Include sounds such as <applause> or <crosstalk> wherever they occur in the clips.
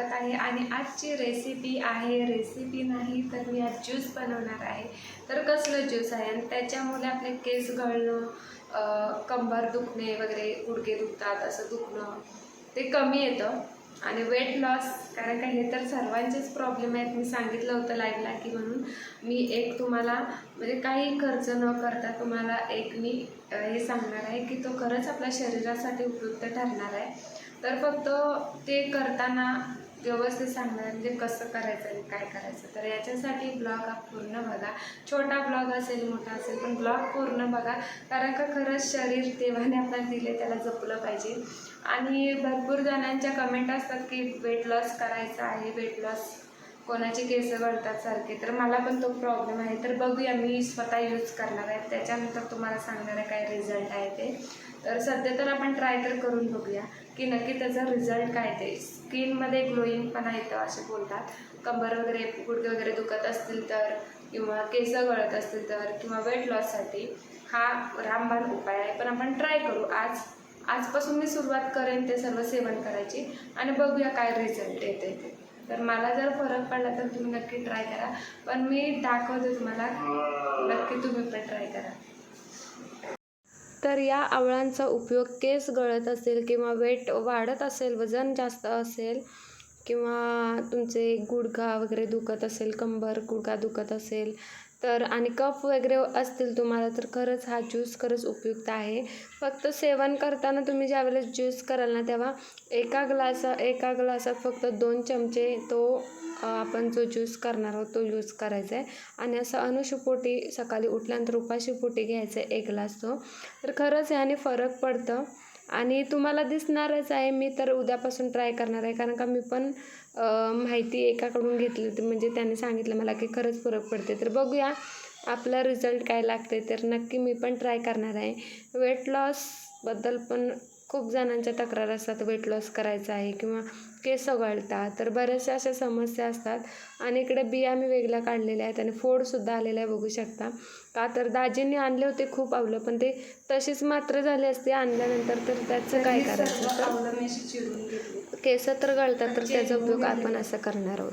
स्वागत आहे. आणि आजची रेसिपी आहे. रेसिपी नाही तर मी आज ज्यूस बनवणार आहे. तर कसलं ज्यूस आहे? आणि त्याच्यामुळे आपले केस गळणं कंबर दुखणे वगैरे गुडघे दुखतात असं दुखणं ते कमी येतं. आणि वेट लॉस कारण का हे तर सर्वांचेच प्रॉब्लेम आहेत. मी सांगितलं होतं लाईव्हला की म्हणून मी एक तुम्हाला म्हणजे काही खर्च न करता तुम्हाला एक मी हे सांगणार आहे की तो खरंच आपल्या शरीरासाठी उपयुक्त ठरणार आहे. तर फक्त ते करताना व्यवस्थित सांगणार म्हणजे कसं करायचं आणि काय करायचं. तर याच्यासाठी ब्लॉग हा पूर्ण बघा. छोटा ब्लॉग असेल मोठा असेल पण ब्लॉग पूर्ण बघा. कारण का खरंच शरीर देवाने आपण दिले त्याला जपलं पाहिजे. आणि भरपूर जणांच्या कमेंट असतात की वेट लॉस करायचं आहे वेट लॉस कोणाचे केस गळतात सारखे तर मला पण तो प्रॉब्लेम आहे. तर बघूया मी स्वतः यूज करणार आहे. त्याच्यानंतर तुम्हाला सांगणार आहे काय रिझल्ट आहे ते. तर सध्या तर आपण ट्राय तर करून बघूया की नक्की त्याचा रिझल्ट काय ते. स्किनमध्ये ग्लोईंगपणा येतं असे बोलतात. कंबर वगैरे गुडघे वगैरे दुखत असतील तर किंवा केस गळत असतील तर किंवा वेट लॉससाठी हा रामबाण उपाय आहे. पण आपण ट्राय करू. आज आजपासून मी सुरुवात करेन ते सर्व सेवन करायची. आणि बघूया काय रिझल्ट येते ते. तर मला जर फरक पडला तर तुम्ही नक्की ट्राय करा. पण मी दाखवते तुम्हाला नक्की तुम्ही पण ट्राय करा. तर या आवळांचा उपयोग केस गळत असेल किंवा वेट वाढत असेल वजन जास्त असेल किंवा तुमचे गुडघा वगैरे दुखत असेल कंबर गुडघा दुखत असेल तर आणि कफ वगैरे असतील तुम्हाला तर खरंच हा ज्यूस खरंच उपयुक्त आहे. फक्त सेवन करताना तुम्ही ज्यावेळेस ज्यूस कराल ना तेव्हा एका ग्लासा एका ग्लासात फक्त दोन चमचे तो आपण जो ज्यूस करणार आहोत तो यूज करायचा आहे. आणि असं अनुशुपोटी सकाळी उठल्यानंतर उपाशीपोटी घ्यायचं आहे एक ग्लास तो. तर खरंच ह्याने फरक पडतं. आणि तुम्हाला दिसणारच आहे. मी तर उद्यापासून ट्राय करणार आहे. कारण का मी पण माहिती एकाकडून घेतली होती. म्हणजे त्याने सांगितलं मला की खरंच फरक पडते तर बघूया आपला रिझल्ट काय लागते तर नक्की मी पण ट्राय करणार आहे. वेट लॉसबद्दल पण खूप जणांच्या तक्रार असतात वेट लॉस करायचा आहे किंवा केस गळतात तर बऱ्याचशा अशा समस्या असतात आणि इकडे बिया मी वेगळ्या काढलेल्या आहेत आणि फोडसुद्धा आलेला आहे बघू शकता. का तर दाजींनी आणले होते खूप आवलं पण ते तशीच मात्र झाली असते आणल्यानंतर तर त्याचं काय करायचं? केस तर गळतात तर त्याचा उपयोग आपण असं करणार आहोत.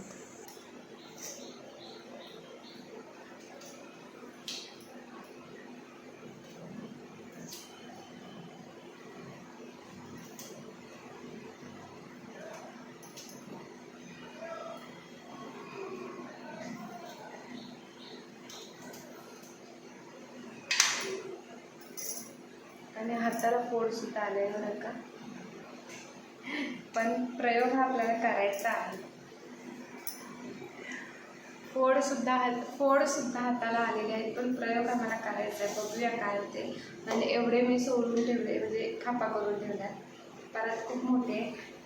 आणि हाताला फोडसुद्धा आले बरं का? पण प्रयोग हा आपल्याला करायचा आहे. फोडसुद्धा हात फोडसुद्धा हाताला आलेले आहेत पण प्रयोग आम्हाला करायचा आहे. बघूया काय होते. आणि एवढे मी सोडून ठेवले म्हणजे खापा करून ठेवल्या परत खूप मोठे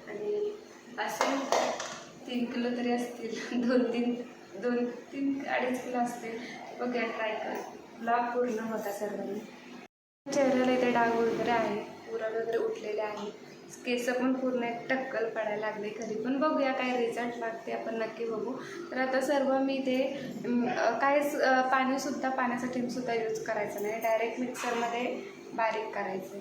आणि असे तीन किलो तरी असतील. <laughs> दोन तीन दोन तीन अडीच किलो असतील. बघूया ट्राय कर. ब्लॉग पूर्ण होता सर्वांनी. चेहऱ्याला इथे डाग वगैरे आहे पुरण वगैरे उठलेले आहे. केस पण पूर्ण एक टक्कल पडायला लागले घरी पण बघूया काय रिझल्ट लागते आपण नक्की बघू. तर आता सर्व मी ते अं, काहीच पाणीसुद्धा पाण्याचा सुद्धा यूज करायचं नाही. डायरेक्ट मिक्सरमध्ये बारीक करायचं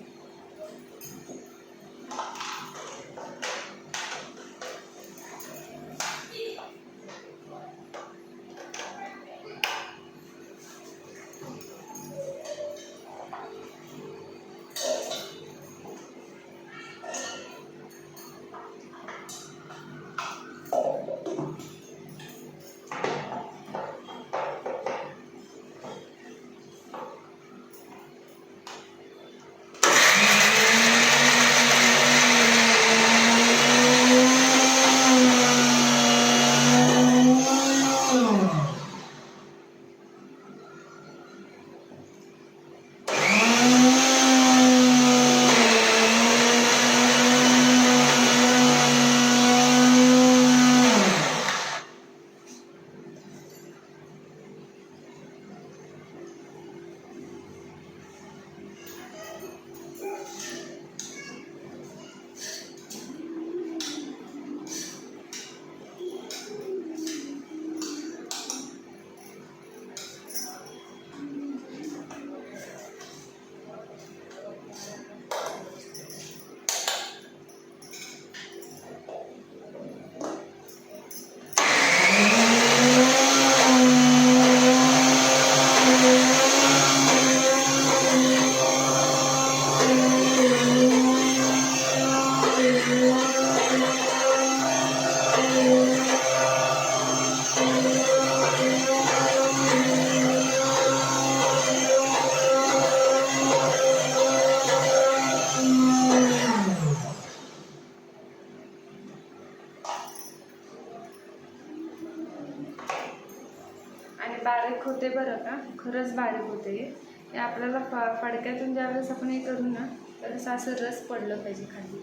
होते बरं का. खरंच बारीक होते हे. आपल्याला पा फडक्यातून ज्यावेळेस आपण हे करू ना तर असं असं रस पडलं पाहिजे खाली.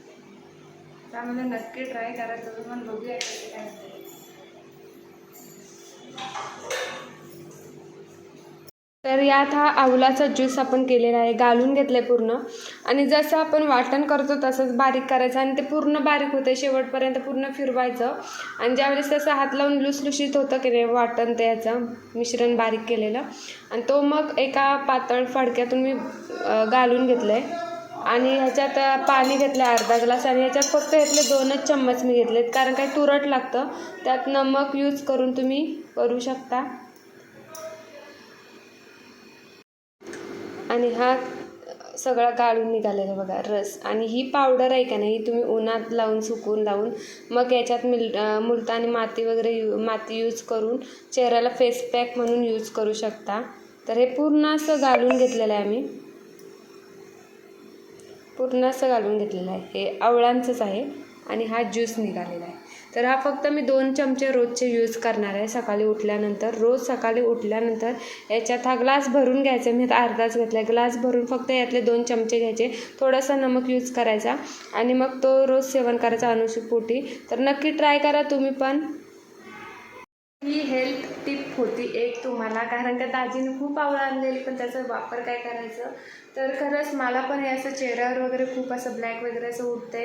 त्यामुळे नक्की ट्राय करायचं पण बघूया काय तर यात हा आवलाचा ज्यूस आपण केलेला आहे घालून घेतलं आहे पूर्ण. आणि जसं आपण वाटण करतो तसंच बारीक करायचं आणि ते पूर्ण बारीक होतं शेवटपर्यंत पूर्ण फिरवायचं. आणि ज्यावेळेस तसं हात लावून लुसलुशीत होतं की नाही वाटण ते याचं मिश्रण बारीक केलेलं. आणि तो मग एका पातळ फडक्यातून मी घालून घेतलं आहे आणि ह्याच्यात पाणी घेतलं आहे अर्धा ग्लास आणि ह्याच्यात फक्त ह्यातले दोनच चम्मच मी घेतलेत. कारण काही तुरट लागतं. त्यात नमक यूज करून तुम्ही करू शकता. आणि हा सगळा गाळून निघालेला बघा रस. आणि ही पावडर आहे का नाही ही तुम्ही उन्हात लावून सुकून लावून मग याच्यात मिल मुलतानी माती वगैरे यू माती यूज करून चेहऱ्याला फेस पॅक म्हणून यूज करू शकता. तर हे पूर्ण असं घालून घेतलेलं आहे आम्ही. पूर्ण असं घालून घेतलेलं आहे. हे आवळांचंच आहे आणि हा ज्यूस निघालेला आहे. तर हा फक्त मी दोन चमचे रोजचे यूज करणार आहे. सकाळी उठल्यानंतर रोज सकाळी उठल्यानंतर याच्यात हा ग्लास भरून घ्यायचा. मी आता अर्धाच घेतला आहे ग्लास भरून फक्त यातले दोन चमचे घ्यायचे. थोडासा नमक यूज करायचा आणि मग तो रोज सेवन करायचा अनुषपोटी तर नक्की ट्राय करा तुम्ही पण. ही हेल्थ टिप होती एक तुम्हाला कारण त्या दाजीने खूप आवड आणलेली पण त्याचा वापर काय करायचं? तर खरंच मला पण हे असं चेहऱ्यावर वगैरे खूप असं ब्लॅक वगैरे असं उठते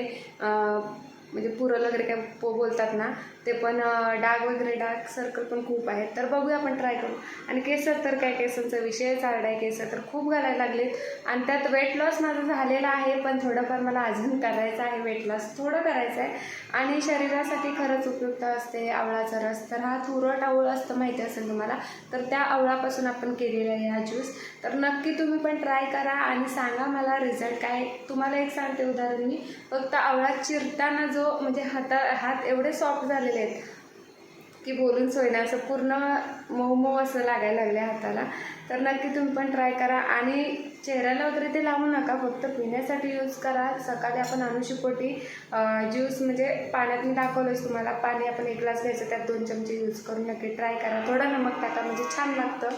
म्हणजे पुरल वगैरे काय पो बोलतात ना ते पण डाग वगैरे डार्क सर्कल पण खूप आहेत. तर बघूया आपण ट्राय करू. आणि केसर तर काय केसांचा विषय चालला आहे केसर तर खूप घालायला लागलेत. आणि त्यात वेट लॉस माझं झालेला आहे पण थोडंफार मला अजून करायचं आहे वेट लॉस थोडं करायचं आहे. आणि शरीरासाठी खरंच उपयुक्त असते आवळाचा रस. तर हा थुरट आवळ असतं माहिती असेल तुम्हाला तर त्या आवळापासून आपण केलेला आहे हा ज्यूस तर नक्की तुम्ही पण ट्राय करा आणि सांगा मला रिझल्ट काय. तुम्हाला एक सांगते उदाहरण मी. फक्त आवळा चिरताना जो म्हणजे हाता हात एवढे सॉफ्ट झाले आहेत की बोलून सोयना असं पूर्ण मऊ मऊ असं लागायला लागले हाताला. तर नक्की तुम्ही पण ट्राय करा. आणि चेहऱ्याला वगैरे ते लावू नका. फक्त पिण्यासाठी यूज करा. सकाळी आपण अनुशिपोटी ज्यूस म्हणजे पाण्यात मी दाखवलंच तुम्हाला. पाणी आपण एक ग्लास घ्यायचं त्यात दोन चमचे यूज करून नक्की ट्राय करा. थोडं नमक टाका म्हणजे छान लागतं.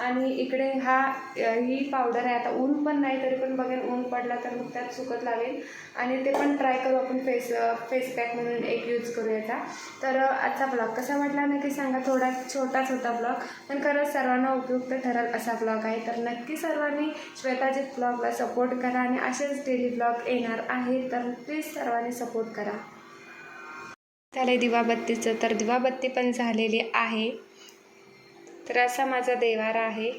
आणि इकडे हा ही पावडर आहे. आता ऊन पण नाही तरी पण बघेन ऊन पडला तर मग त्यात सुकत लागेल. आणि ते पण ट्राय करू आपण फेस फेस पॅक म्हणून एक यूज करू याचा. तर आजचा ब्लॉग कसा वाटला नक्की सांगा. थोडा छोटाच होता ब्लॉग पण खरंच सर्वांना उपयुक्त ठरेल असा ब्लॉग आहे. तर नक्की सर्वांनी श्वेताजी ब्लॉगला सपोर्ट करा आणि असेच डेली ब्लॉग येणार आहे तर प्लीज सर्वांनी सपोर्ट करा. झाले दिवाबत्तीचं तर दिवाबत्ती पण झालेली आहे. तर असा माझा देवारा आहे.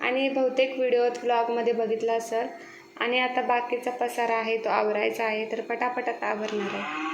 आणि बहुतेक व्हिडिओत ब्लॉगमध्ये बघितला असेल. आणि आता बाकीचा पसारा आहे तो आवरायचा आहे तर पटापट आता आवरणार आहे.